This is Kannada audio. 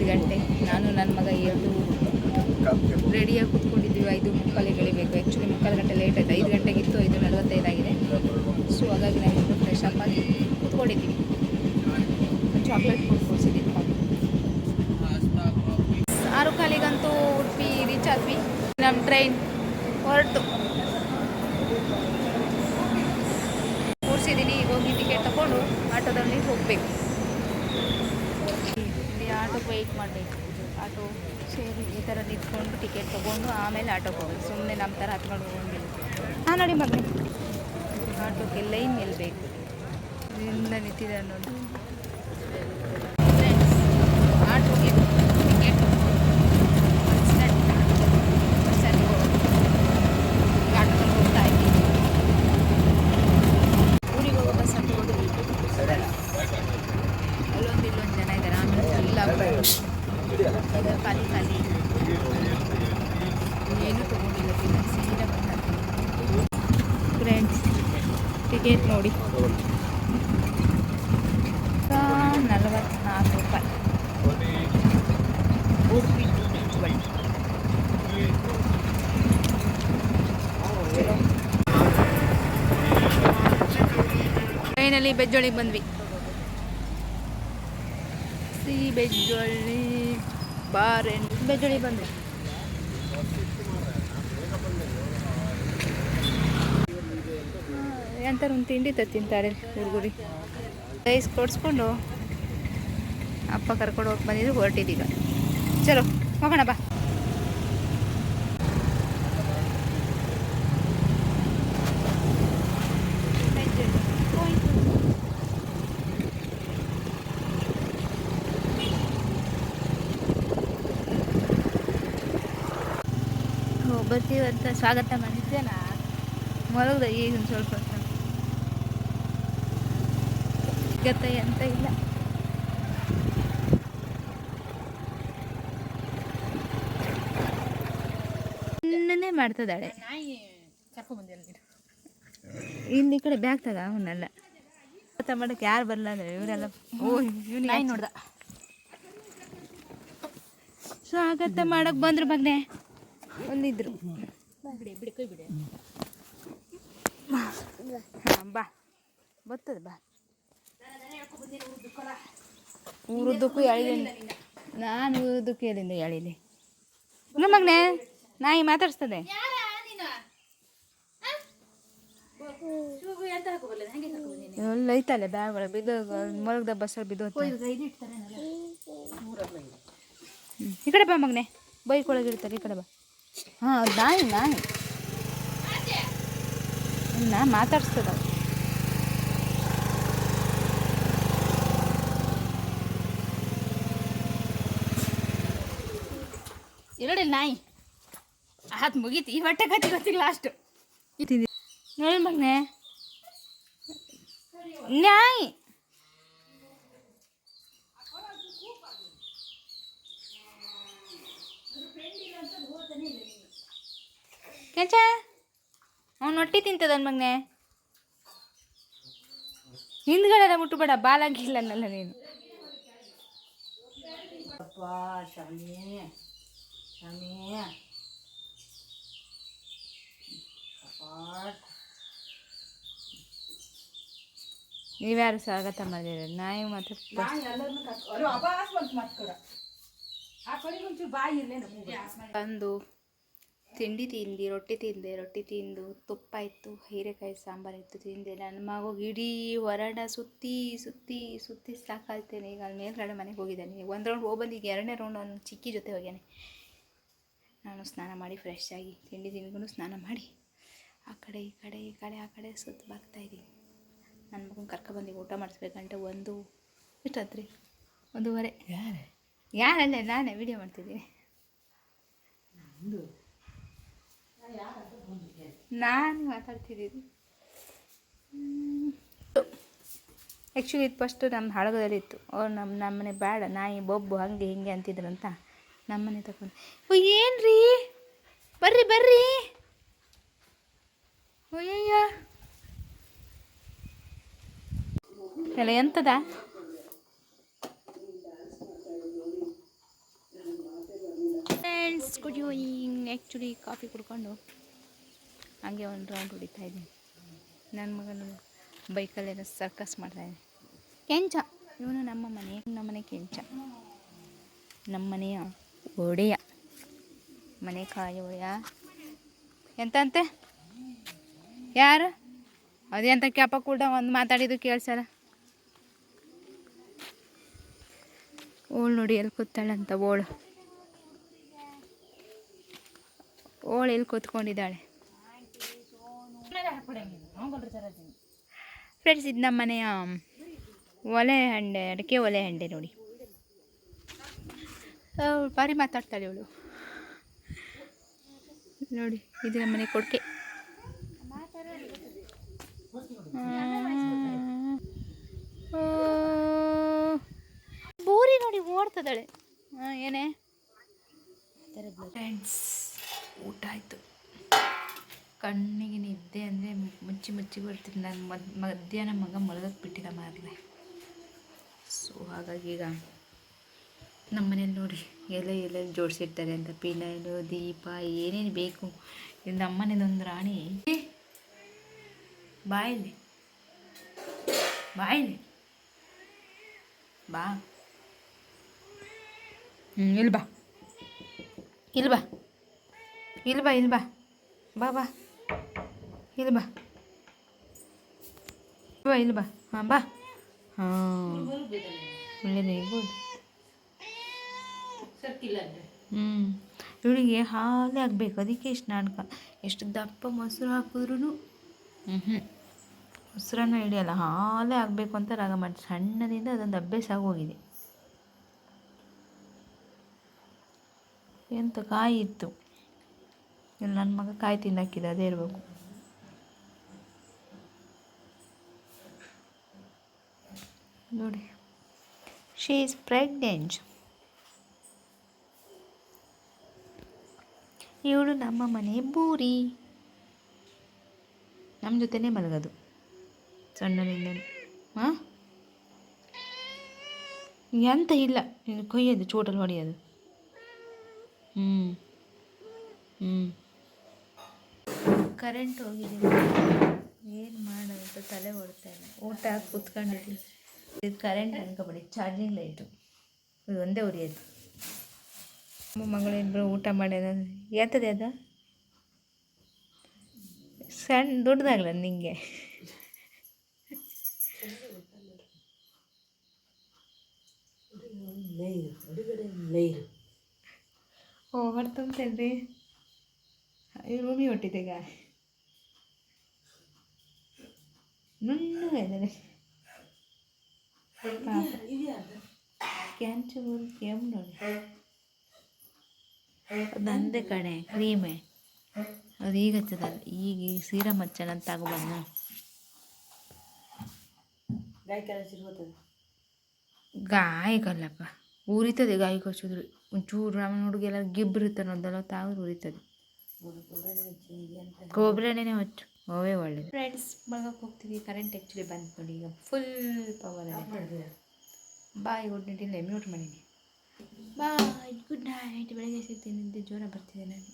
ಐದು ಗಂಟೆ. ನಾನು ನನ್ನ ಮಗ ಎರಡು ರೆಡಿಯಾಗಿ ಕೂತ್ಕೊಂಡಿದ್ದೀವಿ. ಐದು ಮುಕ್ಕಾಲಿಗೆ ಎಳಿಬೇಕು ಆ್ಯಕ್ಚುಲಿ ಮುಕ್ಕಾಲು ಗಂಟೆ ಲೇಟ್ ಆಯಿತು. ಐದು ಗಂಟೆಗಿತ್ತು, ಐದು ನಲವತ್ತೈದಾಗಿದೆ. ಸೊ ಹಾಗಾಗಿ ನಾವಿಬ್ಬರು ಫ್ರೆಶ್ ಅಪ್ ಆಗಿ ಕುತ್ಕೊಂಡಿದ್ದೀನಿ. ಚಾಕ್ಲೇಟ್ ಫುಡ್ ಕೊಡಿಸಿದ್ದೀವಿ ಆರು ಕಾಲಿಗಂತೂ ಉಡುಪಿ ರೀಚ್ ಆದ್ವಿ. ನಮ್ಮ ಟ್ರೈನ್ ಹೊರಟು. ಕೂರಿಸಿದ್ದೀನಿ ಹೋಗಿ ಟಿಕೆಟ್ ತಗೊಂಡು ಆಟೋದಲ್ಲಿ ಹೋಗಬೇಕು. ಆಟೋಗೆ ವೆಯ್ಟ್ ಮಾಡಬೇಕು ಆಟೋ ಸೇರಿ ಈ ಥರ ನಿಂತ್ಕೊಂಡು ಟಿಕೆಟ್ ತೊಗೊಂಡು ಆಮೇಲೆ ಆಟೋಗೆ ಹೋಗೋದು. ಸುಮ್ಮನೆ ನಮ್ಮ ಥರ ಹತ್ಕೊಂಡು ಹೋಗಂಗಿಲ್ಲ. ಹಾಂ, ನೋಡಿ ಮಗನೇ. ಆಟೋಗೆ ಲೈನ್ ನಿಲ್ಲಬೇಕು ಇದರಿಂದ ನಿಂತಿದೆ ಅನ್ನೋದು Friends, ಆಟೋಗೆ ಟಿಕೆಟ್ ಸರಿ ಆಟೋದಲ್ಲಿ ಹೋಗ್ತಾ ಇದ್ದೀವಿ ಊರಿಗೆ ಹೋಗೋ ಬಸ್ ಹತ್ಕೊಂಡು ಅಲ್ಲೊಂದು ಇಲ್ಲೊಂದು ಜನ ಇದ್ದಾರೆ ಆಮೇಲೆ ಎಲ್ಲ ಈಗ ಖಾಲಿ ಖಾಲಿ ಏನು ತೊಗೊಂಡಿಲ್ಲ ತಿನ್ನ ಸೀದಾ ಬಂದ ಫ್ರೆಂಡ್ಸ್ ಟಿಕೆಟ್ ನೋಡಿ. ನಲವತ್ತ್ನಾಲ್ಕು ರೂಪಾಯಿ. ಟ್ರೈನಲ್ಲಿ ಬೆಜ್ಜೊಳಿಗೆ ಬಂದ್ವಿ. ಸಿ ಬೆಜ್ಜೊಳ್ಳಿ ಬಾರೆ ಎಂಡ್ ಬೆಜ್ಜೊಳಿ ಬಂದ್ವಿ. ಒಂದು ತಿಂಡಿ ತ ತಿಂತಾರೆ ಹುಡುಗರಿ ರೈಸ್ ಕೊಡಿಸ್ಕೊಂಡು ಅಪ್ಪ ಕರ್ಕೊಂಡು ಹೋಗಿ ಬಂದಿದ್ದು ಹೊರಟಿದ್ದೀಗ ಚಲೋ, ಹೋಗೋಣ ಬಾ. ಬರ್ತೀವಂತ ಸ್ವಾಗತ ಮಾಡಿದ್ದೇನಾ? ಮಲಗ್ದ ಈಗ ಒಂದು ಸ್ವಲ್ಪ? ಹೊತ್ತು. ಗತ್ತ ಅಂತ ಇಲ್ಲ. ಸಣ್ಣನೇ ಮಾಡ್ತದಾಳೆ ಇಲ್ಲಿ ಈ ಕಡೆ ಬ್ಯಾಗ್ ತಗ ಅವನ್ನೆಲ್ಲ ಮಾಡಕ್ಕೆ ಯಾರು ಬರಲ್ಲ ಅಂದ್ರೆ ಇವರೆಲ್ಲ ಓ ನಾಯಿ ನೋಡ್ದ. ಸ್ವಾಗತ ಮಾಡಕ್ ಬಂದ್ರು ಮಗನೆ. ಒಂದಿದ್ರು ಬಾ. ಬರ್ತದೆ ಬಾ. ಊರುದ್ದಕ್ಕೂ ಎಳಿಲಿ ನಾನು ಊರುದ್ದಕ್ಕೂ ಎಲ್ಲಿಂದ ಎಳಿಲಿ ನಮ್ಮ ಮಗನೆ ನಾಯಿ ಮಾತಾಡ್ಸ್ತದೆ. ಎಲ್ಲ ಐತಲ್ಲ ಬ್ಯಾಗ್ ಒಳಗೆ ಬಿದ್ದು ಮೊಳಗ್ದ ಬಸ್ಸಲ್ಲಿ ಬಿದ್ದು ಈ ಕಡೆ ಬಾ ಮಗನೆ. ಬೈಕ್ ಒಳಗೆ ಇಡ್ತಾರೆ ಈ ಕಡೆ ಬಾ. ಹಾಂ ನಾಯಿ ನಾಯಿ. ನಾ ಮಾತಾಡ್ಸ್ತದ ಎರಡು ನಾಯಿ. ಆತ್ ಮುಗೀತು. ಈ ಹೊಟ್ಟೆ ಕತ್ತಿ ಗೊತ್ತಿಲ್ಲ ಲಾಸ್ಟ್ ನೋಡಿ ಮಗನೆ. ನಾಯಿ. ಕೆಂಚ, ಅವ್ನು ಹೊಟ್ಟಿ ತಿಂತದನ್ ಮಗನೆ. ಹಿಂದ್ಗಡೆ ಮುಟ್ಟಬೇಡ, ಬಾಲಾಗಿಲ್ಲ ಅನ್ನಲ್ಲ ನೀನು. ನೀವ್ಯಾರು ಸ್ವಾಗತ ಮಾಡಿದ್ರೆ ನಾಯಿ ಮಾತ್ರ ಬಂದು ತಿಂಡಿ ತಿಂದು ರೊಟ್ಟಿ ತಿಂದೆ ರೊಟ್ಟಿ ತಿಂದು ತುಪ್ಪ ಇತ್ತು ಹೀರೆಕಾಯಿ ಸಾಂಬಾರು ಇತ್ತು ತಿಂದೆ. ನನ್ನ ಮಗು ಇಡೀ ಹೊರಡ ಸುತ್ತಿ ಸುತ್ತಿ ಸುತ್ತಿ ಸಾಕಾಗ್ತೇನೆ ಈಗ ಮೇಲ್ಗಡೆ ಮನೆಗೆ ಹೋಗಿದ್ದಾನೆ. ಒಂದು ರೌಂಡ್ ಹೋಗ್ಬಂದು ಈಗ ಎರಡನೇ ರೌಂಡ್ ಅವ್ನು ಚಿಕ್ಕಿ ಜೊತೆ ಹೋಗ್ಯಾನೆ. ನಾನು ಸ್ನಾನ ಮಾಡಿ ಫ್ರೆಶ್ ಆಗಿ ತಿಂಡಿ ತಿಂಡಿಗೂ ಸ್ನಾನ ಮಾಡಿ ಆ ಕಡೆ ಈ ಕಡೆ ಈ ಕಡೆ ಆ ಕಡೆ ಸುತ್ತ ಬರ್ತಾಯಿದ್ದೀನಿ ನನ್ನ ಮಗನ ಕರ್ಕೊಬಂದು ಊಟ ಮಾಡಿಸ್ಬೇಕಂತ ಒಂದು ಇಷ್ಟತ್ರಿ ಒಂದೂವರೆ. ಯಾರೇ? ಯಾರಲ್ಲ? ನಾನೇ ವಿಡಿಯೋ ಮಾಡ್ತಿದ್ದೀನಿ. ನಾನು ಮಾತಾಡ್ತಿದ್ದೀನಿ. ಆ್ಯಕ್ಚುಲಿ ಇದು ಫಸ್ಟು ನಮ್ಮ ಹಳಗದಲ್ಲಿತ್ತು. ಅವ್ರು ನಮ್ಮ ನಮ್ಮನೆ ಬೇಡ ನಾಯಿ ಬೊಬ್ಬು ಹಂಗೆ ಹಿಂಗೆ ಅಂತಿದ್ರಂತ. ನಮ್ಮನೆ ತಗೊಂಡು ಓ, ಏನ್ರಿ? ಬರ್ರಿ ಬರ್ರಿ. ಅಯ್ಯಯ್ಯ. ಎಲ್ಲ ಎಂತದ? ಕುಡಿಯೋಯಿಂಗ್ ಆ್ಯಕ್ಚುಲಿ ಕಾಫಿ ಕುಡ್ಕೊಂಡು ಹಾಗೆ ಒಂದು ರೌಂಡ್ ಹೊಡಿತಾ ಇದ್ದೀನಿ. ನನ್ನ ಮಗನು ಬೈಕಲ್ಲೇನೋ ಸರ್ಕಸ್ ಮಾಡ್ತಾಯಿದ್ದೆ ಕೆಂಚ. ಇವನು ನಮ್ಮ ಮನೆ ನಮ್ಮ ಮನೆ ಕೆಂಚ. ನಮ್ಮ ಮನೆಯ ಒಡೆಯ. ಮನೆ ಕಾಯಿ ಒಡೆಯ. ಎಂತಂತೆ? ಯಾರು? ಅದೇಂತ ಕ್ಯಾಪ ಕೂಡ ಒಂದು ಮಾತಾಡಿದ್ದು ಕೇಳ್ಸಲ್ಲ. ಓಳು ನೋಡಿ ಎಲ್ಲಿ ಕೂತಾಳಂತ ಓಳು. ಓಳು ಎಲ್ಲಿ ಕೂತ್ಕೊಂಡಿದ್ದಾಳೆ? ಫ್ರೆಂಡ್ಸ್ ಇದು ನಮ್ಮ ಮನೆಯ ಒಲೆ ಹಂಡೆ, ಅಡಿಕೆ ಒಲೆ ಹಂಡೆ ನೋಡಿ. ಭಾರಿ ಮಾತಾಡ್ತಾಳೆ ಇವಳು. ನೋಡಿ, ಇದು ನಮ್ಮ ಮನೆ ಕೊಡ್ಕೆ. ಬೂರಿ ನೋಡಿ ಓಡ್ತದಾಳೆ ಏನೇ? ಫ್ರೆಂಡ್ಸ್ ಊಟ ಆಯಿತು. ಕಣ್ಣಿಗೆ ನಿದ್ದೆ ಅಂದರೆ ಮುಚ್ಚಿ ಮುಚ್ಚಿ ಬರ್ತೀನಿ ನಾನು ಮಧ್ಯಾಹ್ನ ಮಗ ಮಲಗಕ್ಕೆ ಬಿಟ್ಟಿಲ್ಲ ಮಾರಲೆ ಸೊ ಹಾಗಾಗಿ ಈಗ ನಮ್ಮ ಮನೇಲಿ ನೋಡಿ ಎಲೆ ಎಲೆ ಜೋಡಿಸಿರ್ತಾರೆ ಅಂತ. ಪಿನೈಲು ದೀಪ ಏನೇನು ಬೇಕು. ಇಲ್ಲಿ ನಮ್ಮ ಒಂದು ರಾಣಿ. ಏ, ಬಾಯಿಲಿ ಬಾಯಿಲಿ ಬಾ ಹ್ಞೂ ಇಲ್ಲಿ ಬಾ. ಇಲ್ಲಿ ಬಾ. ಇಲ್ಲಿ ಬಾ ಇಲ್ಲಿ ಬಾ. ಬಾ ಬಾ. ಇಲ್ಲಿ ಬಾ. ಬಾ ಇಲ್ಲಿ ಬಾ. ಹಾಂ ಬಾ. ಹಾಂ. ಒಳ್ಳೆಯದೇ ಗುಡ್ ಹ್ಞೂ ಇವಳಿಗೆ ಹಾಲೇ ಆಗಬೇಕು ಅದಕ್ಕೆ ಇಷ್ಟು ನಾಟಕ. ಎಷ್ಟು ದಪ್ಪ ಮೊಸರು ಹಾಕಿದ್ರೂ ಹ್ಞೂ ಮೊಸರನ್ನು ಮೊಸರನ್ನ ಹಿಡಿಯಲ್ಲ. ಹಾಲೇ ಆಗಬೇಕು ಅಂತ ರಾಗ ಮಾಡಿ ಸಣ್ಣದಿಂದ ಅದೊಂದು ಅಭ್ಯಾಸ ಆಗೋಗಿದೆ. ಎಂತ ಕಾಯಿ ಇತ್ತು. ಇಲ್ಲಿ ನನ್ನ ಮಗ ಕಾಯಿ ತಿನ್ನಾಕಿದೆ ಅದೇ ಇರಬೇಕು. ನೋಡಿ. ಶೀ ಈಸ್ ಪ್ರೆಗ್ನೆಂಟ್ ಇವಳು ನಮ್ಮ ಮನೆ ಬೂರಿ. ನಮ್ಮ ಜೊತೆನೇ ಮಲಗೋದು. ಸಣ್ಣನಿಂದ ಹಾಂ? ಎಂತ ಇಲ್ಲ, ನೀನು ಕೊಯ್ಯೋದು ಚೋಟಲ್ಲಿ ಹೊಡೆಯೋದು. ಹ್ಞೂ ಹ್ಞೂ ಕರೆಂಟ್ ಹೋಗಿದೆ. ಏನು ಮಾಡೋದು ತಲೆ ಓಡ್ತಾ ಇಲ್ಲ. ಊಟ ಹಾಕಿ ಕುತ್ಕೊಂಡಿದ್ದೀನಿ. ಇದು ಕರೆಂಟ್ ಅನ್ಕೊಬೇಡಿ, ಚಾರ್ಜಿಂಗ್ ಲೈಟು. ಇದು ಒಂದೇ ಉರಿಯೋದು. ಮಗಳಿಬ್ಬರು ಊಟ ಮಾಡ್ಯಾರ ಎಂತದೆ ಅದು? ಸಣ್ಣ ದೊಡ್ಡದಾಗಲ್ಲ ನಿಂಗೆ? ಓ ಹೊರ್ತಂತೇನ್ರಿ ರೂಮಿ ಹೊಟ್ಟಿದ್ದೀಗ ನುಣ್ಣಗೆ ಕ್ಯಾಂಚು ಕೆಮ್ಮು ನೋಡಿ. ಅದು ಅಂದೆ ಕಣೆ ಕ್ರೀಮೆ. ಅದು ಈಗ ಹಚ್ಚದಲ್ಲ ಈಗ ಸೀರಮ್ ಹಚ್ಚಣ ಅಂತ ಅಂತ ಗಾಯ ಗಾಯಕಲ್ಲಪ್ಪ ಉರಿತದೆ ಗಾಯ ಹಚ್ಚಿದ್ರು. ಒಂಚೂರು ನಮ್ಮ ಹುಡುಗೆಲ್ಲ ಗಿಬ್ಬಿರುತ್ತೆ ನೋದಲ್ಲ ತಾವು ಉರಿತದೆ. ಕೊಬ್ಬರಿ ಎಣ್ಣೆನೇ ಹಚ್ಚು. ಅವೇ ಒಳ್ಳೇದು. ಫ್ರೆಂಡ್ಸ್ ಮಲ್ಗಕ್ಕೆ ಹೋಗ್ತೀವಿ. ಕರೆಂಟ್ ಆ್ಯಕ್ಚುಲಿ ಬಂದ್ಕೊಂಡು ಈಗ full power bye good night ಇಲ್ಲ ಮ್ಯೂಟ್ ಮಾಡೀನಿ ಬಾಯ್ ಗುಡ್ ನೈಟ್ ಬೆಳಗ್ಗೆ ಸಿಗ್ತೀನಿ ನಿದ್ದೆ ಜ್ವರ ಬರ್ತಿದೆ ನನಗೆ